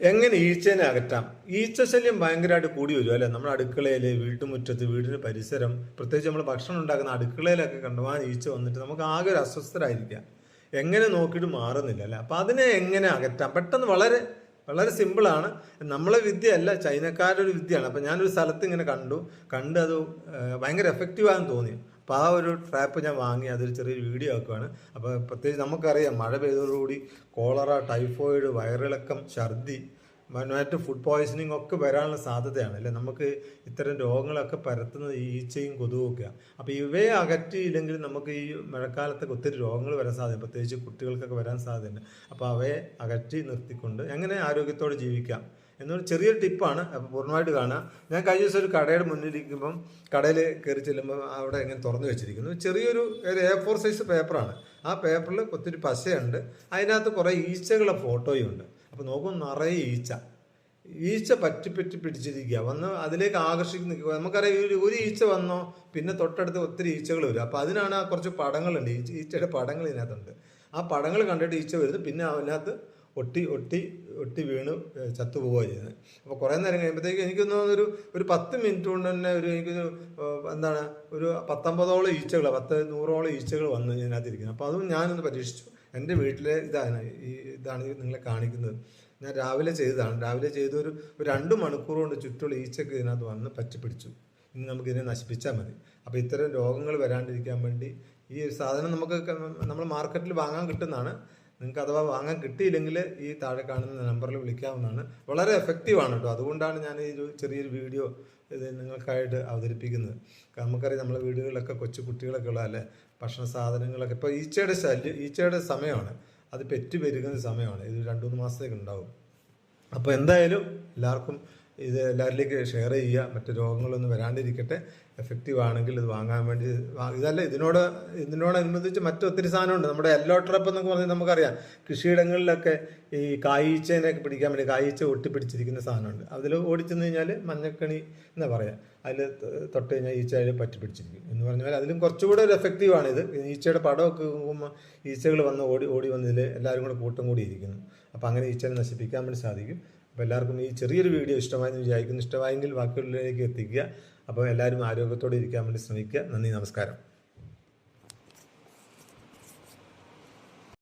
എങ്ങനെ ഈച്ചേനെ അകറ്റാം? ഈച്ച ശല്യം ഭയങ്കരമായിട്ട് കൂടി വരും അല്ലെ? നമ്മുടെ അടുക്കളയിൽ വീട്ടുമുറ്റത്ത് വീടിന്റെ പരിസരം പ്രത്യേകിച്ച് നമ്മൾ ഭക്ഷണം ഉണ്ടാക്കുന്ന അടുക്കളയിലൊക്കെ കണ്ടുപോകാൻ ഈച്ച വന്നിട്ട് നമുക്ക് ആകെ ഒരു അസ്വസ്ഥരായിരിക്കാം. എങ്ങനെ നോക്കിയിട്ട് മാറുന്നില്ല അല്ലെ? അപ്പം അതിനെ എങ്ങനെ അകറ്റാം? പെട്ടെന്ന് വളരെ വളരെ സിമ്പിളാണ്. നമ്മളെ വിദ്യയല്ല ചൈനക്കാരുടെ ഒരു വിദ്യയാണ്. അപ്പം ഞാനൊരു സ്ഥലത്ത് ഇങ്ങനെ കണ്ടു. കണ്ട് അത് ഭയങ്കര എഫക്റ്റീവാണെന്ന് തോന്നി. അപ്പോൾ ആ ഒരു ട്രാപ്പ് ഞാൻ വാങ്ങി അതൊരു ചെറിയൊരു വീഡിയോ ആക്കുവാണ്. അപ്പോൾ പ്രത്യേകിച്ച് നമുക്കറിയാം മഴ പെയ്തതോടുകൂടി കോളറ ടൈഫോയിഡ് വയറിളക്കം ഛർദി മറ്റ് ഫുഡ് പോയ്സണിങ് ഒക്കെ വരാനുള്ള സാധ്യതയാണ്. അല്ലേ? നമുക്ക് ഇത്തരം രോഗങ്ങളൊക്കെ പരത്തുന്നത് ഈച്ചയും കൊതുകും ഒക്കെയാണ് അപ്പോൾ ഇവയെ അകറ്റിയില്ലെങ്കിൽ നമുക്ക് ഈ മഴക്കാലത്തൊക്കെ ഒത്തിരി രോഗങ്ങൾ വരാൻ സാധ്യത പ്രത്യേകിച്ച് കുട്ടികൾക്കൊക്കെ വരാൻ സാധ്യതയുണ്ട്. അപ്പോൾ അവയെ അകറ്റി നിർത്തിക്കൊണ്ട് എങ്ങനെ ആരോഗ്യത്തോടെ ജീവിക്കാം? എന്നൊരു ചെറിയൊരു ടിപ്പാണ് അപ്പോൾ പൂർണമായിട്ട് കാണുക. ഞാൻ കഴിഞ്ഞ ദിവസം ഒരു കടയുടെ മുന്നിലിരിക്കുമ്പം കടയിൽ കയറി ചെല്ലുമ്പോൾ അവിടെ ഇങ്ങനെ തുറന്നു വെച്ചിരിക്കുന്നു. ചെറിയൊരു ഒരു എ ഫോർ സൈസ് പേപ്പറാണ് ആ പേപ്പറിൽ ഒത്തിരി പശയുണ്ട്. അതിനകത്ത് കുറേ ഈച്ചകളുടെ ഫോട്ടോയും ഉണ്ട്. അപ്പോൾ നോക്കുമ്പോൾ നിറയെ ഈച്ച. ഈച്ച പറ്റി പറ്റി പിടിച്ചിരിക്കുക വന്ന് അതിലേക്ക് ആകർഷിക്കുന്ന നമുക്കറിയാം ഒരു ഒരു ഈച്ച വന്നോ പിന്നെ തൊട്ടടുത്ത് ഒത്തിരി ഈച്ചകൾ വരും. അപ്പോൾ അതിനാണ് കുറച്ച് പടങ്ങളുണ്ട്. ഈച്ച ഈച്ചയുടെ പടങ്ങൾ ഇതിനകത്തുണ്ട്. ആ പടങ്ങൾ കണ്ടിട്ട് ഈച്ച വരുന്നു. പിന്നെ അതിനകത്ത് ഒട്ടി ഒട്ടി ഒട്ടി വീണ് ഏഹ് ചത്തുപോവുക ചെയ്യുന്നത്. അപ്പോൾ കുറേ നേരം കഴിയുമ്പോഴത്തേക്ക് എനിക്ക് തോന്നുന്നു ഒരു പത്ത് മിനിറ്റ് കൊണ്ട് തന്നെ ഒരു എനിക്കൊരു എന്താണ് ഒരു പത്തൊമ്പതോളം ഈച്ചകൾ പത്ത് നൂറോളം ഈച്ചകൾ വന്ന് ഇതിനകത്ത് ഇരിക്കുന്നത് അപ്പോൾ അതും ഞാനൊന്ന് പരീക്ഷിച്ചു. എന്റെ വീട്ടിലെ ഇതാണ് ഈ ഇതാണ് നിങ്ങളെ കാണിക്കുന്നത്. ഞാൻ രാവിലെ ചെയ്തതാണ്. രാവിലെ ചെയ്ത ഒരു രണ്ട് മണിക്കൂർ കൊണ്ട് ചുറ്റുള്ള ഈച്ചക്ക് ഇതിനകത്ത് വന്ന് പറ്റിപ്പിടിച്ചു. ഇനി നമുക്ക് ഇതിനെ നശിപ്പിച്ചാൽ മതി. അപ്പോൾ ഇത്തരം രോഗങ്ങൾ വരാണ്ടിരിക്കാൻ വേണ്ടി ഈ സാധനം നമുക്ക് നമ്മൾ മാർക്കറ്റിൽ വാങ്ങാൻ കിട്ടുന്നതാണ്. നിങ്ങൾക്ക് അഥവാ വാങ്ങാൻ കിട്ടിയില്ലെങ്കിൽ ഈ താഴെ കാണുന്ന നമ്പറിൽ വിളിക്കാവുന്നതാണ്. വളരെ എഫക്റ്റീവാണ് കേട്ടോ. അതുകൊണ്ടാണ് ഞാൻ ഈ ചെറിയൊരു വീഡിയോ ഇത് നിങ്ങൾക്കായിട്ട് അവതരിപ്പിക്കുന്നത്. നമുക്കറിയാം നമ്മളെ വീടുകളിലൊക്കെ കൊച്ചു കുട്ടികളൊക്കെ ഉള്ള അല്ലേ? ഭക്ഷണ സാധനങ്ങളൊക്കെ. ഇപ്പോൾ ഈച്ചയുടെ ശല്യം ഈച്ചയുടെ സമയമാണ്. അത് പെറ്റ് പെരുകുന്ന സമയമാണ്. ഇത് രണ്ട് മൂന്ന് മാസത്തേക്ക് ഉണ്ടാവും. അപ്പോൾ എന്തായാലും എല്ലാവർക്കും ഇത് എല്ലാവരിലേക്ക് ഷെയർ ചെയ്യുക. മറ്റു രോഗങ്ങളൊന്നും വരാണ്ടിരിക്കട്ടെ. എഫക്റ്റീവ് ആണെങ്കിൽ ഇത് വാങ്ങാൻ വേണ്ടി ഇതല്ല ഇതിനോട് ഇതിനോടനുബന്ധിച്ച് മറ്റൊത്തിരി സാധനമുണ്ട്. നമ്മുടെ എല്ലോ ട്രപ്പ് എന്നൊക്കെ പറഞ്ഞാൽ നമുക്കറിയാം. കൃഷിയിടങ്ങളിലൊക്കെ ഈ കായീച്ചേനെയൊക്കെ പിടിക്കാൻ വേണ്ടി കായീച്ച ഒട്ടിപ്പിടിച്ചിരിക്കുന്ന സാധനമുണ്ട്. അതിൽ ഓടിച്ചെന്ന് കഴിഞ്ഞാൽ മഞ്ഞക്കണി എന്ന് പറയാം. അതിൽ തൊട്ട് കഴിഞ്ഞാൽ ഈച്ച പറ്റി പിടിച്ചിരിക്കും എന്ന് പറഞ്ഞാൽ അതിലും കുറച്ചുകൂടെ ഒരു എഫക്റ്റീവാണ് ഇത് ഈച്ചയുടെ പടമൊക്കെ ഈച്ചകൾ വന്ന് ഓടി ഓടി വന്നതിൽ എല്ലാവരും കൂടെ കൂട്ടം കൂടി ഇരിക്കുന്നു. അപ്പോൾ അങ്ങനെ ഈച്ചനെ നശിപ്പിക്കാൻ വേണ്ടി സാധിക്കും. അപ്പോൾ എല്ലാവർക്കും ഈ ചെറിയൊരു വീഡിയോ ഇഷ്ടമായെന്ന് വിചാരിക്കുന്നു. ഇഷ്ടമായെങ്കിൽ ബാക്കിയുള്ളവരിലേക്ക് എത്തിക്കുക. അപ്പോൾ എല്ലാവരും ആരോഗ്യത്തോടെ ഇരിക്കാൻ വേണ്ടി ശ്രമിക്കുക. നന്ദി നമസ്കാരം.